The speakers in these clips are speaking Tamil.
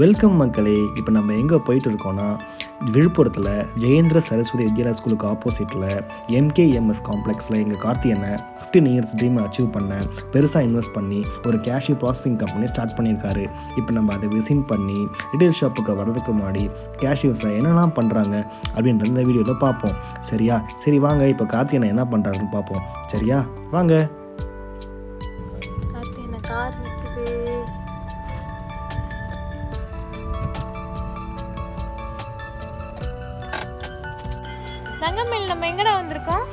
வெல்கம் மக்களே இப்போ நம்ம எங்கே போயிட்டு இருக்கோம்னா விழுப்புரத்தில் ஜெயேந்திர சரஸ்வதி வித்யாலயா ஸ்கூலுக்கு ஆப்போசிட்டில் எம்கேஎம்எஸ் காம்ப்ளெக்ஸில் எங்கள் கார்த்திகனை அண்ணன் ஃபிஃப்டீன் இயர்ஸ் ட்ரீமை அச்சீவ் பண்ண பெருசாக இன்வெஸ்ட் பண்ணி ஒரு கேஷ்யூ ப்ராசஸிங் கம்பெனி ஸ்டார்ட் பண்ணியிருக்காரு. இப்போ நம்ம அதை விசிட் பண்ணி ரிட்டைல் ஷாப்புக்கு வர்றதுக்கு முன்னாடி கேஷ்யூஸை என்னெல்லாம் பண்ணுறாங்க அப்படின்ற இந்த வீடியோவில் பார்ப்போம். சரியா? சரி வாங்க இப்போ கார்த்திகனை என்ன பண்ணுறாருன்னு பார்ப்போம். சரியா? வாங்க. தங்கமேல் நம்ம எங்கடா வந்திருக்கோம்?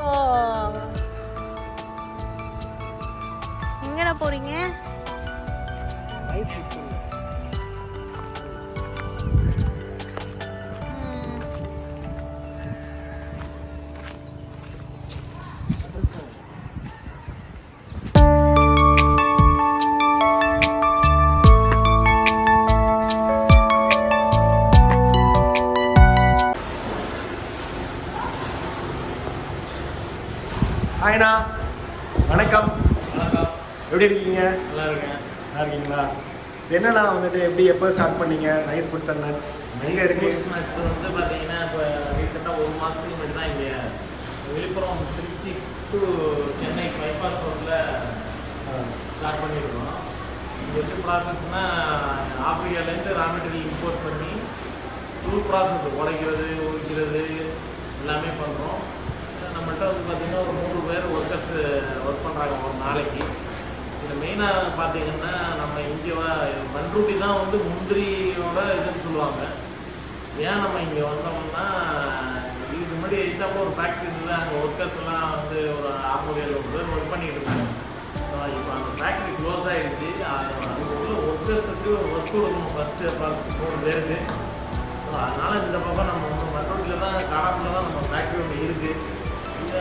ஓ. எங்கடா போறீங்க? ஹாய்ண்ணா வணக்கம். வணக்கம். எப்படி இருக்கீங்க? நல்லா இருக்கேன் நல்லா இருக்கீங்களா? என்னண்ணா வந்துட்டு எப்படி எப்போ ஸ்டார்ட் பண்ணீங்க? நைஸ் ஃபுட்ஸ் அண்ட் நட்ஸ் எங்கே இருக்கு? ஸ்நாக்ஸ் வந்து பார்த்தீங்கன்னா இப்போ ரீசெண்டாக ஒரு மாதத்துக்கு முன்னாடி தான் இங்கே விழுப்புரம் திருச்சி டு சென்னை பைபாஸ் ரோட்டில் ஸ்டார்ட் பண்ணியிருக்கோம். எப்படி ப்ராசஸ்னால் ஆப்பிரிக்காலேருந்து ரா மெட்டீரியல் இம்போர்ட் பண்ணி ஃபுல் ப்ராசஸ் உடைக்கிறது உரிக்கிறது எல்லாமே பண்ணுறோம் நம்மள்ட்ட வந்து பார்த்திங்கன்னா ஒரு மூணு பேர் ஒர்க்கர்ஸ் ஒர்க் பண்ணுறாங்க ஒரு நாளைக்கு இது மெயினாக பார்த்தீங்கன்னா நம்ம இங்கே பண்ருட்டி தான் வந்து முந்திரியோட இதுன்னு சொல்லுவாங்க. ஏன் நம்ம இங்கே வந்தோம்னா இதுக்கு முன்னாடி எக்ஸாம்பிள் ஒரு ஃபேக்ட்ரி இருந்தது அங்கே ஒர்க்கர்ஸ் எல்லாம் வந்து ஒரு அறுநூறு ஒரு பேர் ஒர்க் பண்ணிட்டு இருந்தாங்க. இப்போ அந்த ஃபேக்ட்ரி க்ளோஸ் ஆகிடுச்சு அங்கே உள்ள ஒர்க்கர்ஸுக்கு ஒர்க் கொடுக்கணும் ஃபஸ்ட்டு மூணு பேருக்கு. அதனால் இந்த பக்கம் நம்ம வந்து மற்றொட்டில் தான் காடாப்பில் தான் நம்ம ஃபேக்ட்ரி ஒன்று இருக்குது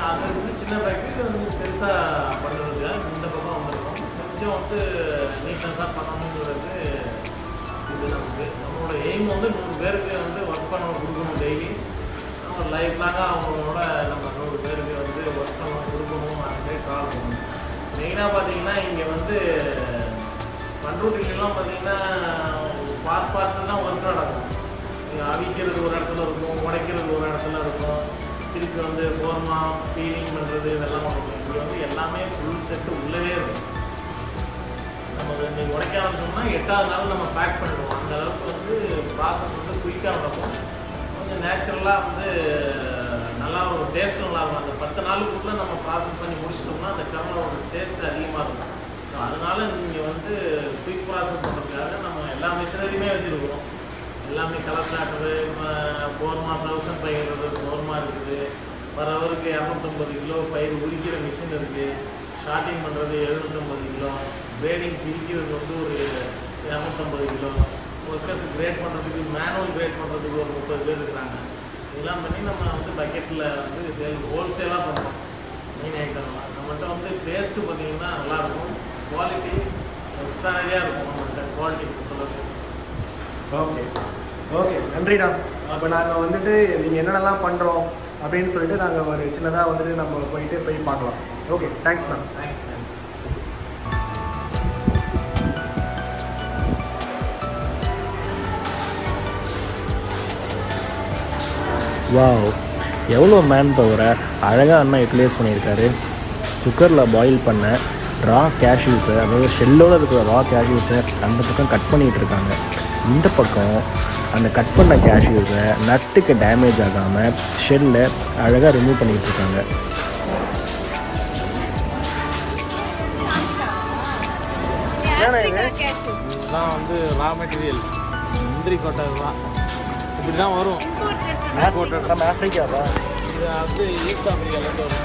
அது வந்து சின்ன ஃபேக்ட்ரி வந்து பெருசாக பண்ணுறதுக்கு இந்த பக்கம் வந்திருக்கோம். கொஞ்சம் வந்து நீட்னஸாக பண்ணணுங்கிறது இது நமக்கு நம்மளோட எய்ம் வந்து நூறு பேருக்கு வந்து ஒர்க் பண்ண கொடுக்கணும் டெய்லி நம்ம லைஃப் லாங்காக அவங்களோட நம்ம நூறு பேருக்கு வந்து ஒர்க் பண்ண கொடுக்கணும் அந்த கால் பண்ணணும். மெயினாக பார்த்தீங்கன்னா இங்கே வந்து பண்ருட்டிலாம் பார்த்தீங்கன்னா பார்ட் பார்ட்டு தான் ஒர்க் நடக்கும். இங்கே அவிக்கிறது ஒரு இடத்துல இருக்கும் உடைக்கிறது ஒரு இடத்துல இருக்கும். திருப்பி வந்து போர்மா ஃபீலிங் பண்ணுறது இதெல்லாம் இருக்கும் இங்கே வந்து எல்லாமே ஃபுல் செட்டு உள்ளவே இருக்கும். நம்ம உடைக்காமல் சொன்னால் எட்டாவது நாள் நம்ம பேக் பண்ணிடுவோம். அந்த அளவுக்கு வந்து ப்ராசஸ் வந்து குயிக்காக நடக்கும். கொஞ்சம் நேச்சுரலாக வந்து நல்லா ஒரு டேஸ்ட்டும் நல்லா இருக்கும் அந்த பத்து நாளுக்குள்ளே நம்ம ப்ராசஸ் பண்ணி முடிச்சிட்டோம்னா அந்த கரலோட டேஸ்ட் அதிகமாக இருக்கும். ஸோ அதனால நீங்கள் வந்து குயிக் ப்ராசஸ் பண்ணுறதுக்காக நம்ம எல்லா மிஷினரியுமே வச்சுருக்கிறோம். எல்லாமே கலர் ஸ்டார்டரு போர்மா தௌசண்ட் பயிர்றது போர்மா இருக்குது. வர அவருக்கு இரநூத்தம்பது கிலோ பயிர் உரிக்கிற மிஷின் இருக்குது. ஷார்ட்டிங் பண்ணுறது எழுநூற்றம்பது கிலோ. கிரேடிங் பிரிக்கிறது வந்து ஒரு இரநூத்தம்பது கிலோ. ஒர்க்கர்ஸ் கிரேட் பண்ணுறதுக்கு மேனுவல் கிரேட் பண்ணுறதுக்கு ஒரு முப்பது பேர் இருக்கிறாங்க. இதெல்லாம் பண்ணி நம்ம வந்து பக்கெட்டில் வந்து சேல் ஹோல்சேலாக பண்ணுறோம் மெயின் ஐட்டம்லாம் நம்மகிட்ட வந்து டேஸ்ட்டு பார்த்தீங்கன்னா நல்லாயிருக்கும். குவாலிட்டி எக்ஸ்ட்ரானரியாக இருக்கும் நம்மகிட்ட குவாலிட்டி பொறுத்தளவுக்கு. ஓகே ஓகே நன்றிண்ணா அப்போ நாங்கள் வந்துட்டு நீங்கள் என்னென்னலாம் பண்ணுறோம் அப்படின்னு சொல்லிட்டு நாங்கள் ஒரு சின்னதாக வந்துட்டு நம்ம போயிட்டு போய் பார்க்கலாம். ஓகே தேங்க்ஸ்ண்ணா தேங்க்யூ வாவ் எவ்வளோ மேன் பவரை அழகாக அண்ணா யூட்டிலைஸ் பண்ணியிருக்காரு. குக்கரில் பாயில் பண்ண ரா கேஷ்யூஸை அதாவது ஷெல்லோடு இருக்கிற ரா கேஷ்யூஸை அந்த பக்கம் கட் பண்ணிகிட்டு இருக்காங்க இந்த பக்கம் அந்த கட் பண்ண கேஷ்யூஸை நட்டுக்கு டேமேஜ் ஆகாமல் ஷெல்லை அழகாக ரிமூவ் பண்ணிகிட்டு இருக்காங்க வந்து ரா மெட்டீரியல் முந்திரி கொட்டை தான் இப்படி தான் வரும். Imported from நம்ம ஆஃப்ரிக்காவா இது வந்து ஈஸ்ட் ஆப்பிரிக்காலேருந்து வரும்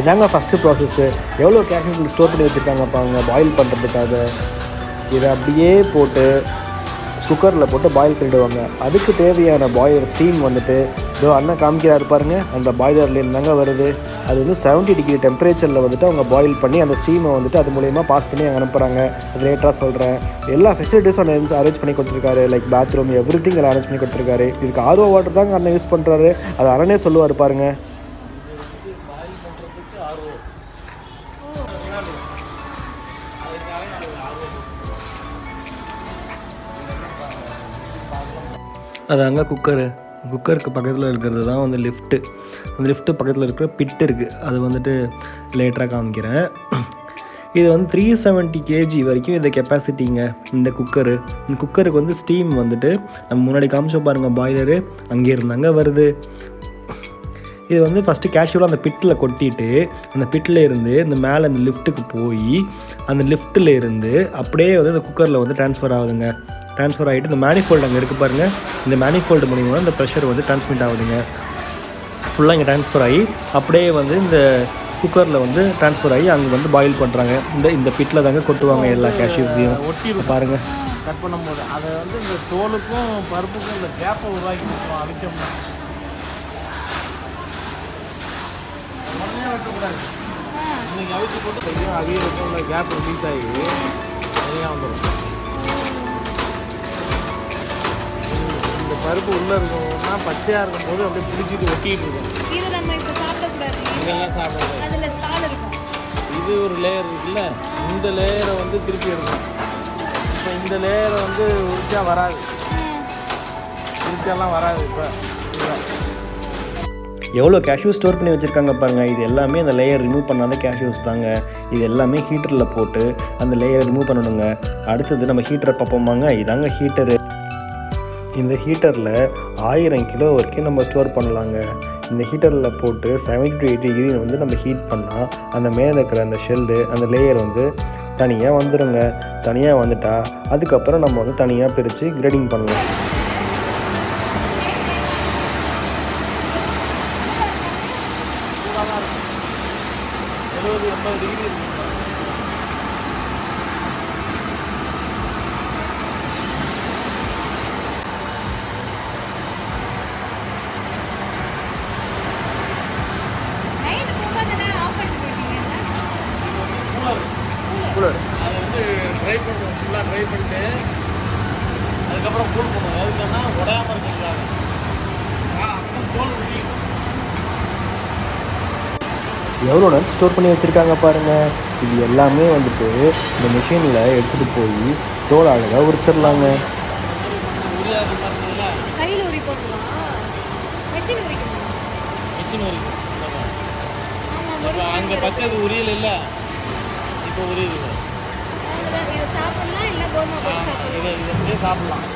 இதாங்க ஃபஸ்ட்டு ப்ராசஸ்ஸு எவ்வளோ கேஷ்யூஸ் ஸ்டோர் பண்ணி வச்சுருக்காங்க பாருங்க பாயில் பண்ணுறதுக்காக இதை அப்படியே போட்டு குக்கரில் போட்டு பாயில் பண்ணிவிடுவாங்க அதுக்கு தேவையான பாயில் ஸ்டீம் வந்துட்டு இதோ அண்ணன் காமிக்கிறாரு பாருங்க அந்த பாய்லர்லேருந்து தாங்க வருது? அது வந்து 70 டிகிரி டெம்பரேச்சரில் வந்துட்டு அவங்க பாயில் பண்ணி அந்த ஸ்டீமை வந்துட்டு அது மூலயமா பாஸ் பண்ணி அங்கே அனுப்புகிறாங்க அது லேட்டாக சொல்கிறேன் எல்லா ஃபெசிலிட்டிஸும் அரேஞ்ச் பண்ணி கொடுத்துருக்காரு. Like bathroom everything arrange பண்ணி கொடுத்துருக்காரு. இதுக்கு ஆர்வ வாட்டர் தாங்க அண்ணன் யூஸ் பண்ணுறாரு அது அண்ணனே சொல்லுவார் பாருங்க. பாயில் அது அங்கே குக்கரு குக்கருக்கு பக்கத்தில் இருக்கிறது தான் வந்து லிஃப்ட்டு அந்த லிஃப்ட்டு பக்கத்தில் இருக்கிற பிட் இருக்குது அது வந்துட்டு லேட்டராக காமிக்கிறேன். இது வந்து த்ரீ செவன்ட்டி கேஜி வரைக்கும் இது கெப்பாசிட்டிங்க இந்த குக்கரு இந்த குக்கருக்கு வந்து ஸ்டீம் வந்துட்டு நம்ம முன்னாடி காமிச்சோம் பாருங்கள் பாய்லரு அங்கே இருந்தாங்க வருது. இது வந்து ஃபஸ்ட்டு கேஷுவலாக அந்த பிட்டில் கொட்டிட்டு அந்த பிட்டில் இருந்து இந்த மேலே அந்த லிஃப்ட்டுக்கு போய் அந்த லிஃப்ட்டில் இருந்து அப்படியே வந்து அந்த குக்கரில் வந்து ட்ரான்ஸ்ஃபர் ஆகுதுங்க. ட்ரான்ஸ்ஃபர் ஆகிட்டு இந்த மேனிஃபோல்டு அங்கே இருக்குது பாருங்கள் இந்த மேனிஃபோல்டு மூலிமா இந்த ப்ரெஷர் வந்து ட்ரான்ஸ்மிட் ஆகுதுங்க. ஃபுல்லாக இங்கே ட்ரான்ஸ்ஃபர் ஆகி அப்படியே வந்து இந்த குக்கரில் வந்து ட்ரான்ஸ்ஃபர் ஆகி அங்கே வந்து பாயில் பண்ணுறாங்க இந்த இந்த பிட்டில் தாங்க கொட்டுவாங்க எல்லா கேஷ்யூஸையும் ஒட்டி பாருங்கள் கட் பண்ணும்போது அதை வந்து இந்த தோலுக்கும் பருப்புக்கும் இந்த கேப்பை உருவாக்கி கொடுத்துரும் அவிச்சோம்னா. வெட்டக்கூடாது இன்னைக்கு அவிச்சு போட்டு அவியலுக்கும் இந்த கேப் ரிலீஸ் ஆகி தனியாக வந்துடும் பருப்பு உள்ளே இருக்கணும்னா பச்சையாக இருக்கும்போது அப்படியே பிடிச்சிட்டு ஒட்டிட்டு இருக்கும் இது நம்ம இப்போ சாப்பிடக்கூடாது. இதெல்லாம் அதில் இருக்கும். இது ஒரு லேயர் இருக்குல்ல? இந்த லேயரை வந்து திருப்பி எடுக்கணும். இப்போ இந்த லேயரை வந்து உரிச்சா வராது. உரிச்சாலாம் வராது இப்போ. எவ்வளோ கேஷ்யூ ஸ்டோர் பண்ணி வச்சுருக்காங்க பாருங்கள் இது எல்லாமே அந்த லேயர் ரிமூவ் பண்ணாத கேஷ்யூஸ் தாங்க. இது எல்லாமே ஹீட்டரில் போட்டு அந்த லேயர் ரிமூவ் பண்ணணுங்க. அடுத்தது நம்ம ஹீட்டரை பார்ப்போமாங்க இதாங்க ஹீட்டரு இந்த ஹீட்டரில் ஆயிரம் கிலோ வரைக்கும் நம்ம ஸ்டோர் பண்ணலாங்க. இந்த ஹீட்டரில் போட்டு 70 டு எயிட்டி டிகிரி வந்து நம்ம ஹீட் பண்ணால் அந்த மேலே இருக்கிற அந்த ஷெல்லு அந்த லேயர் வந்து தனியாக வந்துடுங்க தனியாக வந்துட்டா அதுக்கப்புறம் நம்ம வந்து தனியாக பிரித்து கிரேடிங் பண்ணலாம். எழுபது எண்பது டிகிரி இருக்கும் நைட்டு போகும்போது தானே ஆஃப் பண்ணிட்டு போயிட்டீங்க கூலர் கூலர் அதை வந்து ட்ரை பண்ணுவோம் ஃபுல்லாக ட்ரை பண்ணிட்டு அதுக்கப்புறம் கூல் பண்ணுவோம். எதுக்குன்னா உடையாம இருக்கிறதுக்காக அப்புறம் தோல். எவ்வளோ நேரம் ஸ்டோர் பண்ணி வச்சுருக்காங்க பாருங்கள் இது எல்லாமே வந்துட்டு இந்த மிஷினில் எடுத்துகிட்டு போய் தோல் அழகாக உரிச்சிடலாங்க அங்கே பச்சது உரியல இல்லை. இப்போ உரியுது இதை சாப்பிடலாம் இதை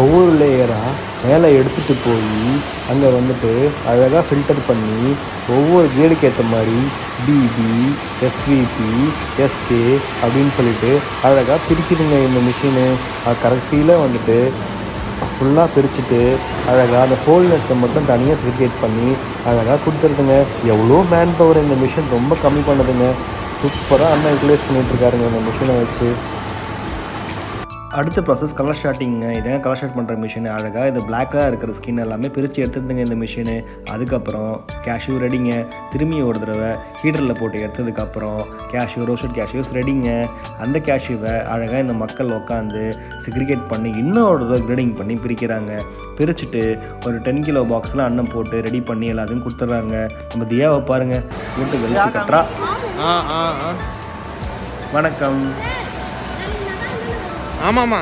ஒவ்வொரு லேயராக மேலே எடுத்துகிட்டு போய் அங்கே வந்துட்டு அழகாக ஃபில்டர் பண்ணி ஒவ்வொரு கேடுக்கு ஏற்ற மாதிரி பிபி எஸ்விபி எஸ்கே அப்படின்னு சொல்லிட்டு அழகாக பிரிக்குதுங்க இந்த மிஷினு கடைசியில் வந்துட்டு ஃபுல்லாக பிரிச்சுட்டு அழகாக அந்த ஹோல் நட்ஸை மட்டும் தனியாக செக்ரிகேட் பண்ணி அழகாக கொடுத்துருதுங்க. எவ்வளோ மேன் பவர் இந்த மிஷின் ரொம்ப கம்மி பண்ணுதுங்க. சூப்பராக அண்ணா யூட்டிலைஸ் பண்ணிகிட்ருக்காருங்க இந்த மிஷினை வச்சு. அடுத்த ப்ராசஸ் கலர் ஷார்ட்டிங்க இதான் கலர் ஷார்ட் பண்ணுற மிஷின் அழகாக இது பிளாக்காக இருக்கிற ஸ்கின் எல்லாமே பிரித்து எடுத்துதுங்க இந்த மிஷினு அதுக்கப்புறம் கேஷ்யூ ரெடிங்க திரும்பி ஒரு தடவை ஹீட்டரில் போட்டு எடுத்ததுக்கப்புறம் கேஷ்யூ ரோஸ்டட் கேஷ்யூஸ் ரெடிங்க அந்த கேஷ்யூவை அழகாக இந்த மக்கள் உட்காந்து சிக்ரிகேட் பண்ணி இன்னும் ஒரு தடவை கிரேடிங் பண்ணி பிரிக்கிறாங்க. பிரிச்சுட்டு ஒரு டென் கிலோ பாக்ஸில் அன்னம் போட்டு ரெடி பண்ணி எல்லாத்தையும் கொடுத்துட்றாங்க நம்ம தியாவை பாருங்க. வீட்டு வெளிச்சு கட்டுறா ஆ ஆ ஆ. வணக்கம். ஆமாம்மா.